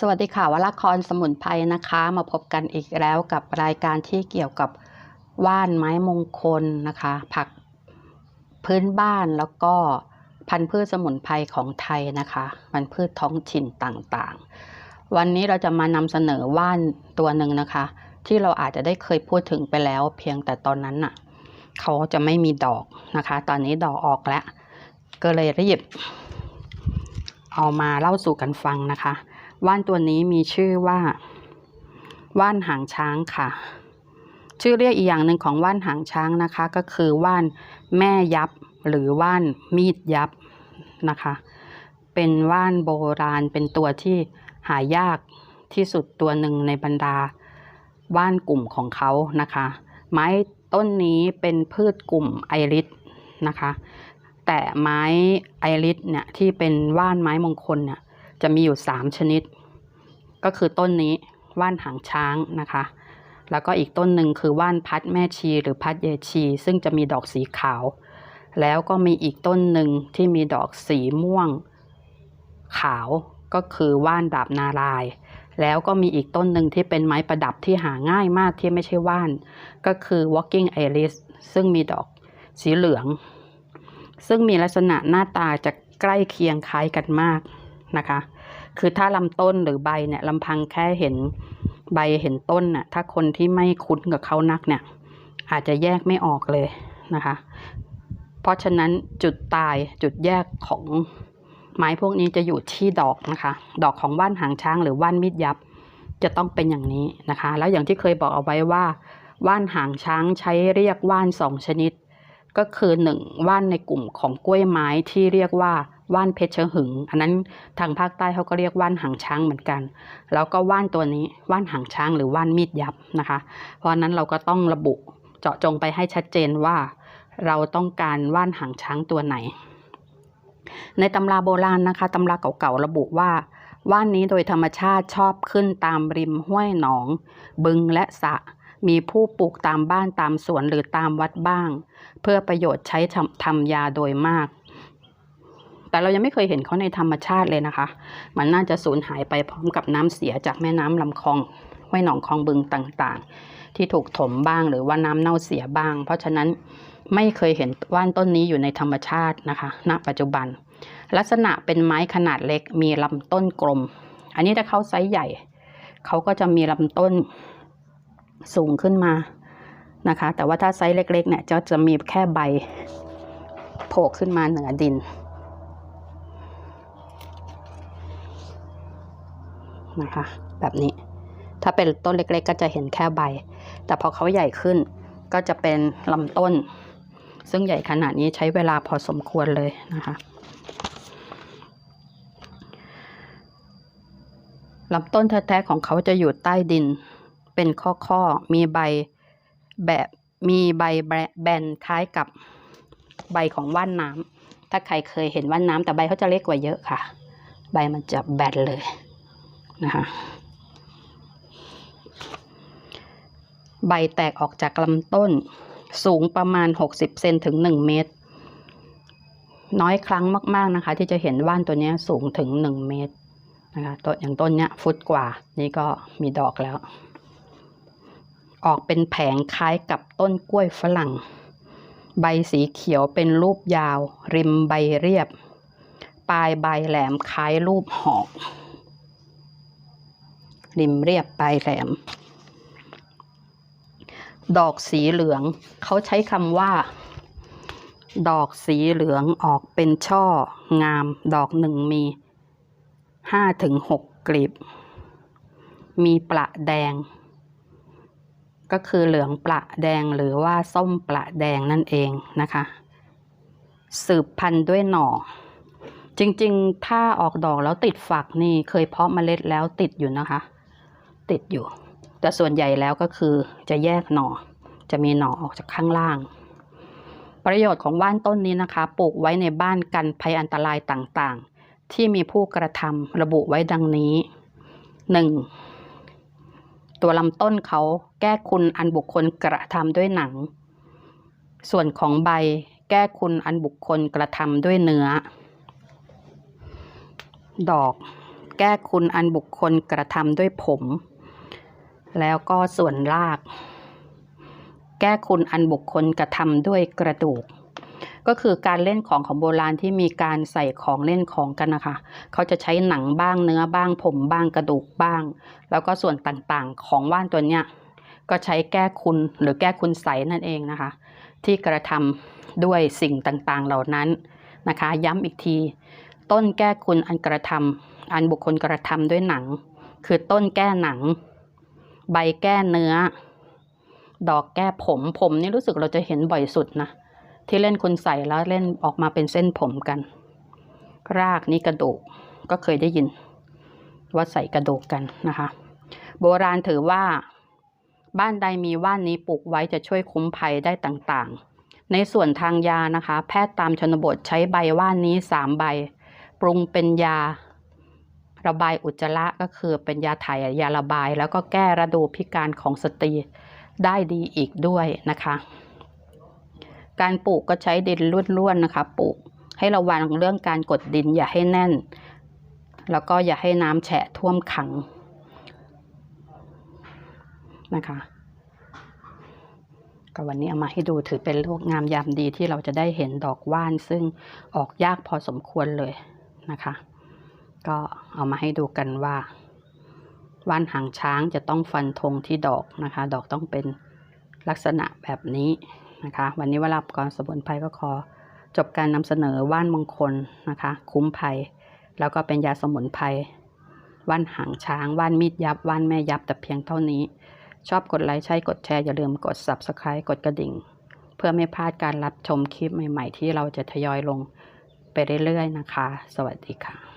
สวัสดีค่ะวละครสมุนไพรนะคะ มาพบกันอีกแล้วกับรายการที่เกี่ยวกับว่านไม้มงคลนะคะ ผักพื้นบ้านแล้วก็พันธุ์พืชสมุนไพรของไทยนะคะพันธุ์พืชท้องถิ่นต่างๆ วันนี้เราจะมานำเสนอว่านตัวหนึ่งนะคะ ที่เราอาจจะได้เคยพูดถึงไปแล้ว เพียงแต่ตอนนั้นน่ะเขาจะไม่มีดอกนะคะ ตอนนี้ดอกออกแล้ว ก็เลยรีบเอามาเล่าสู่กันฟังนะคะ ว่านตัวนี้มีชื่อว่าว่านหางช้างค่ะ ชื่อเรียกอีกอย่างหนึ่งของว่านหางช้างนะคะ ก็คือว่านแม่ยับหรือว่านมีดยับนะคะ เป็นว่านโบราณเป็นตัวที่หายากที่สุดตัวหนึ่งในบรรดาว่านกลุ่มของเขานะคะ ไม้ต้นนี้เป็นพืชกลุ่มไอริสนะคะ แต่ไม้ไอริสเนี่ยที่เป็นว่านไม้มงคลเนี่ย จะมีอยู่ 3 ชนิด ก็คือต้นนี้ว่านหางช้างนะคะ แล้วก็อีกต้นหนึ่งคือว่านพัดแม่ชีหรือพัดเยชี ซึ่งจะมีดอกสีขาว แล้วก็มีอีกต้นหนึ่งที่มีดอกสีม่วงขาวก็คือว่านดาบนาราย แล้วก็มีอีกต้นหนึ่งที่เป็นไม้ประดับที่หาง่ายมากที่ไม่ใช่ว่าน ก็คือ walking iris ซึ่งมีดอกสีเหลือง ซึ่งมีลักษณะหน้าตาจะใกล้เคียงคล้ายกันมาก นะคะ คือถ้าลำต้นหรือใบเนี่ยลำพังแค่เห็นใบเห็นต้นน่ะถ้าคนที่ไม่คุ้นกับเขานักเนี่ย อาจจะแยกไม่ออกเลยนะคะ เพราะฉะนั้นจุดตายจุดแยกของไม้พวกนี้จะอยู่ที่ดอกนะคะ ดอกของว่านหางช้างหรือว่านมีดยับ จะต้องเป็นอย่างนี้นะคะ แล้วอย่างที่เคยบอกเอาไว้ว่า ว่านหางช้างใช้เรียกว่านสองชนิด ก็คือหนึ่งว่านในกลุ่มของกล้วยไม้ที่เรียกว่า ว่านเพชรหึง อันนั้นทางภาคใต้เขาก็เรียกว่านหางช้างเหมือนกัน แล้วก็ว่านตัวนี้ว่านหางช้างหรือว่านมีดยับนะคะ เพราะนั้นเราก็ต้องระบุเจาะจงไปให้ชัดเจนว่า เราต้องการว่านหางช้างตัวไหน ในตำราโบราณนะคะตำราเก่าๆระบุว่าว่านนี้โดยธรรมชาติชอบขึ้นตามริมห้วยหนอง บึงและสระมีผู้ปลูกตามบ้านตามสวนหรือตามวัดบ้าง เพื่อประโยชน์ใช้ทำทำยาโดยมาก แต่เรายังไม่เคยเห็นเขาในธรรมชาติเลยนะคะ มันน่าจะสูญหายไปพร้อมกับน้ำเสียจากแม่น้ำลำคลองห้วยหนองคลองบึงต่างๆ ที่ถูกถมบ้างหรือว่าน้ำเน่าเสียบ้าง เพราะฉะนั้นไม่เคยเห็นว่านต้นนี้อยู่ในธรรมชาตินะคะณปัจจุบัน ลักษณะเป็นไม้ขนาดเล็กมีลำต้นกลม อันนี้ถ้าเขาไซส์ใหญ่ เขาก็จะมีลำต้นสูงขึ้นมานะคะ แต่ว่าถ้าไซส์เล็กๆเนี่ยจะจะมีแค่ใบโผล่ขึ้นมาเหนือดิน นะคะ แบบนี้ ถ้าเป็นต้นเล็กๆ ก็จะเห็นแค่ใบ แต่พอเขาใหญ่ขึ้นก็จะเป็นลำต้น ซึ่งใหญ่ขนาดนี้ใช้เวลาพอสมควรเลยนะคะลำต้นแท้ๆของเขาจะอยู่ใต้ดิน เป็นข้อๆ มีใบแบบมีใบแบนคล้ายกับใบของว่านน้ำถ้าใครเคยเห็นว่านน้ำแต่ใบเขาจะเล็กกว่าเยอะค่ะ ใบมันจะแบนเลย นะคะใบแตกออกจากลำต้นสูงประมาณ 60เซนถึง 1 เมตร น้อยครั้งมาก ๆนะคะ ที่จะเห็นว่านตัวนี้สูงถึง 1 เมตรนะคะต้นอย่างต้นเนี้ยฟุตกว่า นี่ก็มีดอกแล้ว ออกเป็นแผงคล้ายกับต้นกล้วยฝรั่ง ใบสีเขียวเป็นรูปยาว ริมใบเรียบ ปลายใบแหลมคล้ายรูปหอก ริมเรียบปลายแหลม ดอกสีเหลือง เขาใช้คำว่า ดอกสีเหลืองออกเป็นช่อ งาม ดอกหนึ่งมีห้าถึงหกกลีบ มีประแดง ก็คือเหลืองประแดงหรือว่าส้มประแดงนั่นเองนะคะ สืบพันธุ์ด้วยหน่อจริง ๆ ถ้าออกดอกแล้วติดฝักนี่เคยเพาะเมล็ดแล้วติดอยู่นะคะ ติดอยู่ แต่ส่วนใหญ่แล้วก็คือจะแยกหน่อ จะมีหน่อออกจากข้างล่าง ประโยชน์ของว่านต้นนี้นะคะ ปลูกไว้ในบ้านกันภัยอันตรายต่างๆ ที่มีผู้กระทำระบุไว้ดังนี้ 1. ตัวลำต้นเขาแก้คุณอันบุคคลกระทำด้วยหนัง ส่วนของใบแก้คุณอันบุคคลกระทำด้วยเนื้อ ดอก แก้คุณอันบุคคลกระทำด้วยผม แล้วก็ส่วนราก แก้คุณอันบุคคลกระทำด้วยกระดูก ก็คือการเล่นของของโบราณที่มีการใส่ของเล่นของกันนะคะ เขาจะใช้หนังบ้างเนื้อบ้างผมบ้างกระดูกบ้าง แล้วก็ส่วนต่างๆของว่านตัวเนี้ยก็ใช้แก้คุณหรือแก้คุณใสนั่นเองนะคะ ที่กระทำด้วยสิ่งต่างๆเหล่านั้นนะคะ ย้ำอีกที ต้นแก้คุณอันกระทำอันบุคคลกระทำด้วยหนัง คือต้นแก้หนัง ใบแก้เนื้อ ดอกแก้ผม ผมนี่รู้สึกเราจะเห็นบ่อยสุดนะ ที่เล่นคุณใส่แล้วเล่นออกมาเป็นเส้นผมกัน รากนี่กระดูกก็เคยได้ยิน ว่าใส่กระดูกกันนะคะ โบราณถือว่า บ้านใดมีว่านนี้ปลูกไว้จะช่วยคุ้มภัยได้ต่างๆ ในส่วนทางยานะคะ แพทย์ตามชนบทใช้ใบว่านนี้สามใบ ปรุงเป็นยา ระบายอุจจาระก็คือเป็นยาถ่ายยาระบาย แล้วก็แก้ระดูพิการของสตรีได้ดีอีกด้วยนะคะ การปลูกก็ใช้ดินล้วนๆนะคะ ปลูกให้ระวังเรื่องการกดดินอย่าให้แน่น แล้วก็อย่าให้น้ำแฉะท่วมขังนะคะก็วันนี้เอามาให้ดูถือเป็นโลกงามยามดีที่เราจะได้เห็นดอกว่านซึ่งออกยากพอสมควรเลยนะคะ ก็เอามาให้ดูกันว่าว่านหางช้างจะต้องฟันธงที่ดอกนะคะ ดอกต้องเป็นลักษณะแบบนี้นะคะ วันนี้วลาก่อนสมุนไพรก็ขอจบการนำเสนอว่านมงคลนะคะ คุ้มภัย แล้วก็เป็นยาสมุนไพรว่านหางช้างว่านมีดยับว่านแม่ยับแต่เพียงเท่านี้ ชอบกดไลค์ใช่กดแชร์อย่าลืมกด Subscribe กดกระดิ่ง เพื่อไม่พลาดการรับชมคลิปใหม่ ๆ ที่เราจะทยอยลงไปเรื่อยๆนะคะ สวัสดีค่ะ